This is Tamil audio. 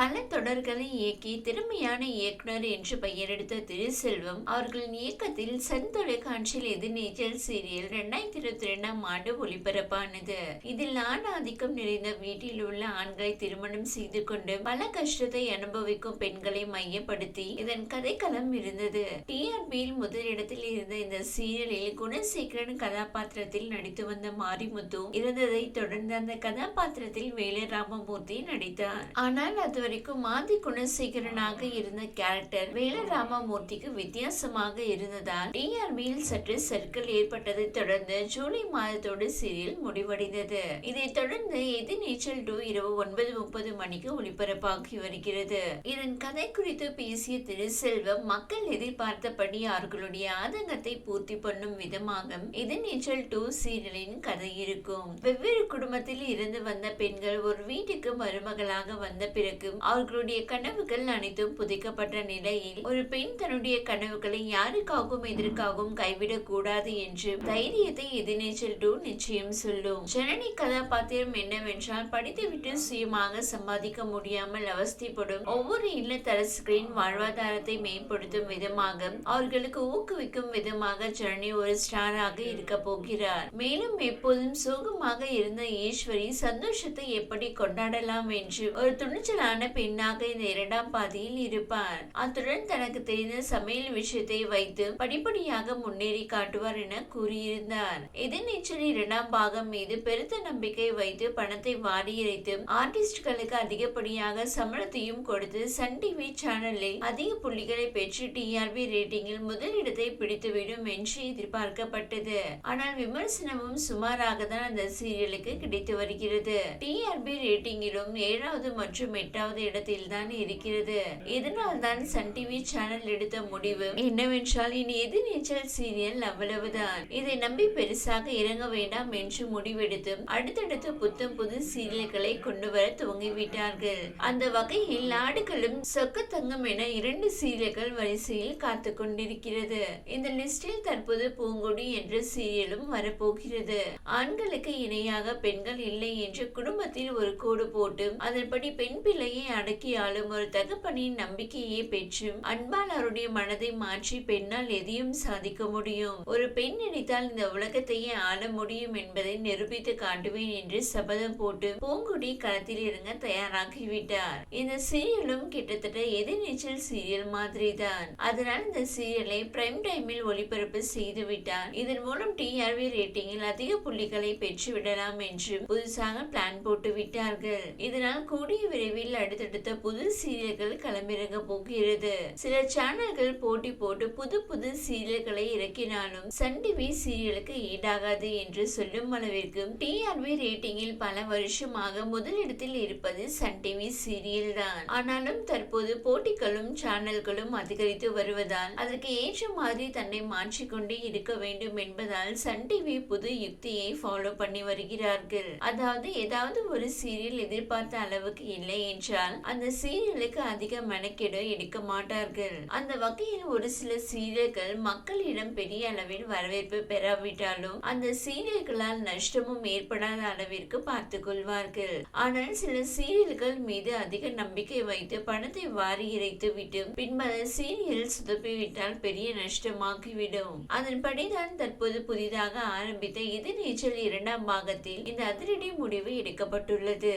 பல தொடர்களை இயக்கி திறமையான இயக்குனர் என்று பெயரெடுத்த திருசெல்வம் அவர்களின் இயக்கத்தில் சன் தொலைக்காட்சியில் எதிர்நீச்சல் சீரியல் இரண்டாயிரத்தி இருபத்தி இரண்டாம் ஆண்டு ஒளிபரப்பானது. இதில் ஆண் ஆதிக்கம் நிறைந்த வீட்டில் உள்ள ஆண்களை திருமணம் செய்து கொண்டு பல கஷ்டத்தை அனுபவிக்கும் பெண்களை மையப்படுத்தி இதன் கதைக்களம் இருந்தது. டிஆர்பியில் முதலிடத்தில் இருந்த இந்த சீரியலில் குணசேகரன் கதாபாத்திரத்தில் நடித்து வந்த மாரிமுத்து இருந்ததை தொடர்ந்து அந்த கதாபாத்திரத்தில் வேலு ராமமூர்த்தி நடித்தார். ஆனால் வரைக்கும் மாதி குணசேகரனாக இருந்த கேரக்டர் வேலு ராமமூர்த்திக்கு வித்தியாசமாக இருந்ததால் டிஆர்பியில் சற்று சர்க்கிள் ஏற்பட்டதை தொடர்ந்து ஜூலை மாதத்தோடு சீரியல் முடிவடைந்தது. இதைத் தொடர்ந்து எதிர்நீச்சல் டூ இரவு ஒன்பது முப்பது மணிக்கு ஒளிபரப்பாகி வருகிறது. இதன் கதை குறித்து பேசிய திரு செல்வம் மக்கள் எதிர்பார்த்தபடி அவர்களுடைய ஆதங்கத்தை பூர்த்தி பண்ணும் விதமாக எதிர்நீச்சல் டூ சீரியலின் கதை இருக்கும். வெவ்வேறு குடும்பத்தில் இருந்து வந்த பெண்கள் ஒரு வீட்டுக்கு மருமகளாக வந்த பிறகு அவர்களுடைய கனவுகள் அனைத்தும் புதைக்கப்பட்ட நிலையில் ஒரு பெண் தன்னுடைய கனவுகளை யாருக்காகவும் எதற்காகவும் கைவிடக் கூடாது என்று தைரியத்தை எதிர்நீச்சல் டூ நிச்சயம் சொல்லும். ஜனனி கதாபாத்திரம் என்னவென்றால் படித்துவிட்டு சுயமாக சம்பாதிக்க முடியாமல் அவஸ்தைப்படும் ஒவ்வொரு இல்லத்தரசுகளின் வாழ்வாதாரத்தை மேம்படுத்தும் விதமாக அவர்களுக்கு ஊக்குவிக்கும் விதமாக ஜனனி ஒரு ஸ்டாராக இருக்க போகிறார். மேலும் எப்போதும் சோகமாக இருந்த ஈஸ்வரி சந்தோஷத்தை எப்படி கொண்டாடலாம் என்று ஒரு துணிச்சலான பெண்ணாக இந்த இரண்டாம் பாதியில் இருப்பார். அத்துடன் தனக்கு தெரிந்த சமையல் விஷயத்தை வைத்து படிப்படியாக முன்னேறி காட்டுவார் என கூறியிருந்தார். எதிர்நீச்சல் இரண்டாம் பாகம் மீது பெருத்த நம்பிக்கை வைத்து பணத்தை வாரி இறைத்து ஆர்டிஸ்ட்களுக்கு அதிகப்படியாக சம்பளத்தையும் கொடுத்து சன் டிவி சேனலில் அதிக புள்ளிகளை பெற்று டிஆர்பி ரேட்டிங்கில் முதலிடத்தை பிடித்துவிடும் என்று எதிர்பார்க்கப்பட்டது. ஆனால் விமர்சனமும் சுமாராக தான் அந்த சீரியலுக்கு கிடைத்து வருகிறது. டிஆர்பி ரேட்டிங்கிலும் ஏழாவது மற்றும் எட்டாவது இரண்டாவது இடத்தில்தான் இருக்கிறது. இதனால் தான் சன் டிவி சேனல் எடுத்த முடிவு? என்னவென்றால் இனி எதிர்நீச்சல் சீரியல் அவ்வளவுதான். இதை நம்பி பெருசாக இறங்க வேண்டாம் என்று முடிவெடுத்து அடுத்தடுத்து புத்தம் புது சீரியல்களை கொண்டு வர துவங்கிவிட்டார்கள். அந்த வகையில் ஆடுகளும் சொக்க தங்கம் என இரண்டு சீரியல்கள் வரிசையில் காத்து கொண்டிருக்கிறது. இந்த லிஸ்டில் தற்போது பூங்கொடி என்ற சீரியலும் வரப்போகிறது. ஆண்களுக்கு இணையாக பெண்கள் இல்லை என்று குடும்பத்தில் ஒரு கோடு போட்டு அதன்படி பெண் பிள்ளையை அடக்கி ஆளும் ஒரு தகப்பனின் நம்பிக்கையை பெற்றும் அன்பால் அவருடைய மனதை மாற்றி பெண்ணால் எதையும் சாதிக்க முடியும். ஒரு பெண் நினைத்தால் இந்த உலகத்தையே ஆள முடியும் என்பதை நிரூபித்து காட்டுவேன் என்று சபதம் போட்டு பூங்குடி களத்தில் இறங்க தயாராகிவிட்டார். இந்த சீரியலும் கிட்டத்தட்ட எதிர்நீச்சல் சீரியல் மாதிரி தான் அதனால் இந்த சீரியலை பிரைம் டைமில் ஒளிபரப்பு செய்து விட்டார். இதன் மூலம் டிஆர்வி ரேட்டிங்கில் அதிக புள்ளிகளை பெற்று விடலாம் என்று புதுசாக பிளான் போட்டு விட்டார்கள். இதனால் கூடிய விரைவில் அடுத்தடுத்த புது சீரியல்கள் களமிறங்க போகிறது. சில சேனல்கள் போட்டி போட்டு புது புது சீரியல்களை இறக்கினாலும் சன் டிவி சீரியலுக்கு ஈடாகாது என்று சொல்லும் அளவிற்கு டிஆர்பி ரேட்டிங்கில் பல வருஷமாக முதலிடத்தில் இருப்பது சன் டிவி சீரியல் தான். ஆனாலும் தற்போது போட்டிகளும் சேனல்களும் அதிகரித்து வருவதால் அதற்கு ஏற்ற மாதிரி தன்னை மாற்றிக்கொண்டு இருக்க வேண்டும் என்பதால் சன் டிவி புது யுக்தியை ஃபாலோ பண்ணி வருகிறார்கள். அதாவது ஏதாவது ஒரு சீரியல் எதிர்பார்த்த அளவுக்கு இல்லை என்றால் அந்த சீரியலுக்கு அதிக மெனக்கெடு எடுக்க மாட்டார்கள். அந்த வகையில் ஒரு சில சீரியல்கள் மக்களிடம் பெரிய அளவில் வரவேற்பு பெறாவிட்டாலும் அந்த சீரியல்களால் நஷ்டமும் ஏற்படாத அளவிற்கு பார்த்து கொள்வார்கள். ஆனால் சில சீரியல்கள் மீது அதிக நம்பிக்கை வைத்து பணத்தை வாரி இறைத்து விட்டு பின்பு அந்த சீரியல் சுதப்பிவிட்டால் பெரிய நஷ்டமாகிவிடும். அதன்படிதான் தற்போது புதிதாக ஆரம்பித்த எதிர்நீச்சல் இரண்டாம் பாகத்தில் இந்த அதிரடி முடிவு எடுக்கப்பட்டுள்ளது.